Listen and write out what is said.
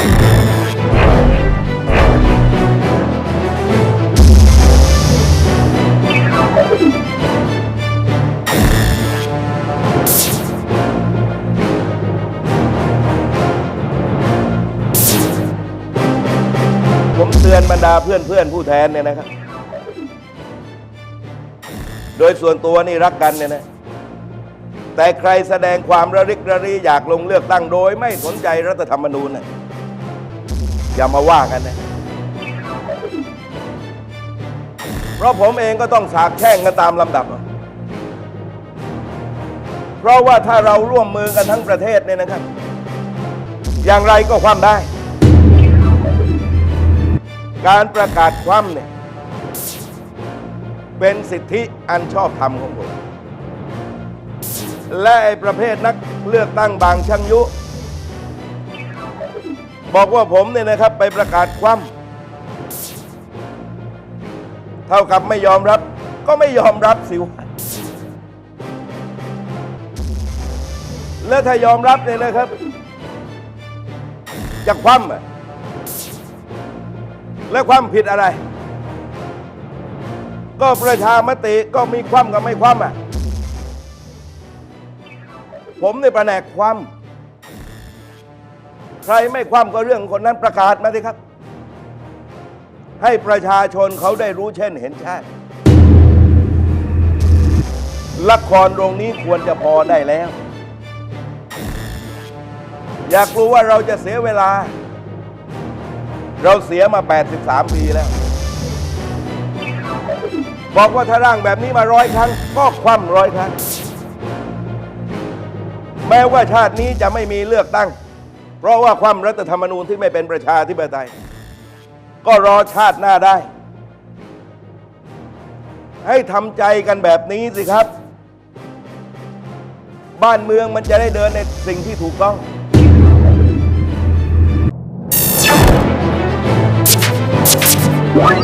ผมเตือนบรรดาเพื่อนเพื่อนผู้แทนเนี่ยนะครับ โดยส่วนตัวนี่รักกันเนี่ยนะ แต่ใครแสดงความระริกระรีอยากลงเลือกตั้งโดยไม่สนใจรัฐธรรมนูญเนี่ย อย่ามาว่ากันนะ เพราะผมเองก็ต้องสาบแช่งกันตามลำดับ เพราะว่าถ้าเราร่วมมือกันทั้งประเทศเนี่ยนะครับ อย่างไรก็คว่ำได้ การประกาศคว่ำเนี่ย เป็นสิทธิอันชอบธรรมของผมและไอ้ประเภทนักเลือกตั้งบางช่างยุ บอกว่าผมเนี่ยนะครับไปประกาศคว่ำเท่ากับไม่ยอมรับ ก็ไม่ยอมรับสิวะและถ้ายอมรับเนี่ยนะครับ จะคว่ำอะและความผิดอะไร ก็ประชามติก็มีคว่ำกับไม่คว่ำอะ ผมในประแหนกคว่ำ ใครไม่คว่ำก็เรื่องคนนั้นประกาศมาสิครับ ให้ประชาชนเขาได้รู้เช่นเห็นชาติละครโรงนี้ควรจะพอได้แล้ว อยากรู้ว่าเราจะเสียเวลา เราเสียมา 83 ปีแล้ว บอกว่าถ้าร่างแบบนี้มาร้อยครั้ง ก็คว่ำร้อยครั้ง แม้ว่าชาตินี้จะไม่มีเลือกตั้ง เพราะว่าความรัฐธรรมนูญที่ไม่เป็นประชาธิปไตย ก็รอชาติหน้าได้ ให้ทำใจกันแบบนี้สิครับ บ้านเมืองมันจะได้เดินในสิ่งที่ถูกต้อง What?